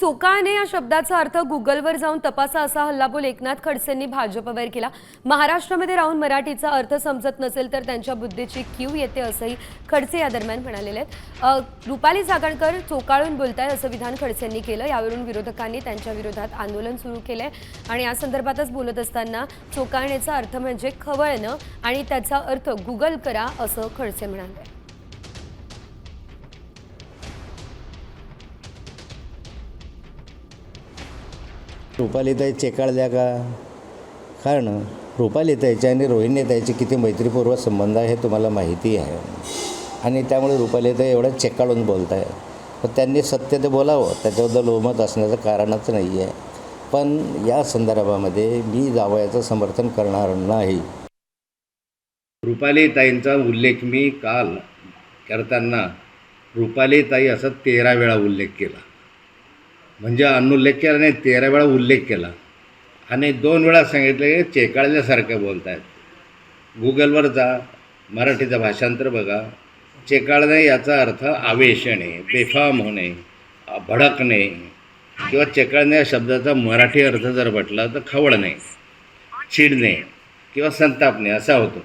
चोकाळणे या शब्दाचा अर्थ गुगलवर जाऊन तपासा असा हल्लाबोल एकनाथ खडसेंनी भाजपवर केला. महाराष्ट्रामध्ये राहून मराठीचा अर्थ समजत नसेल तर त्यांच्या बुद्धीची क्यू येते असंही खडसे या दरम्यान म्हणालेले आहेत. रुपाली जागणकर चोकाळून बोलताय असं विधान खडसेंनी केलं. यावरून विरोधकांनी त्यांच्या विरोधात आंदोलन सुरू केलंय आणि या संदर्भातच बोलत असताना चोकाळण्याचा अर्थ म्हणजे खवळणं आणि त्याचा अर्थ गुगल करा असं खडसे म्हणाले. रुपालीताई चेकाळल्या का? कारण रुपालीताईचे आणि रोहिणीताईचे किती मैत्रीपूर्व संबंध आहे हे तुम्हाला माहिती आहे. आणि त्यामुळे रुपालीताई एवढं चेकाळून बोलत आहे पण त्यांनी सत्य ते बोलावं त्याच्याबद्दल ओमत असण्याचं कारणच नाही आहे पण या संदर्भामध्ये मी जावयाचं समर्थन करणार नाही. रुपालीताईंचा उल्लेख मी काल करताना रुपालीताई असं तेरा वेळा उल्लेख केला. म्हणजे अनुल्लेख केला नाही तेरा वेळा उल्लेख केला. आणि दोन वेळा सांगितलं की चेकाळल्यासारखं बोलत आहेत गुगलवर जा मराठीचं भाषांतर बघा. चेकाळणे याचा अर्थ आवेशणे बेफाम होणे भडकणे. किंवा चेकाळणे या शब्दाचा मराठी अर्थ जर म्हटला तर खवळणे चिडणे किंवा संतापणे असा होतो.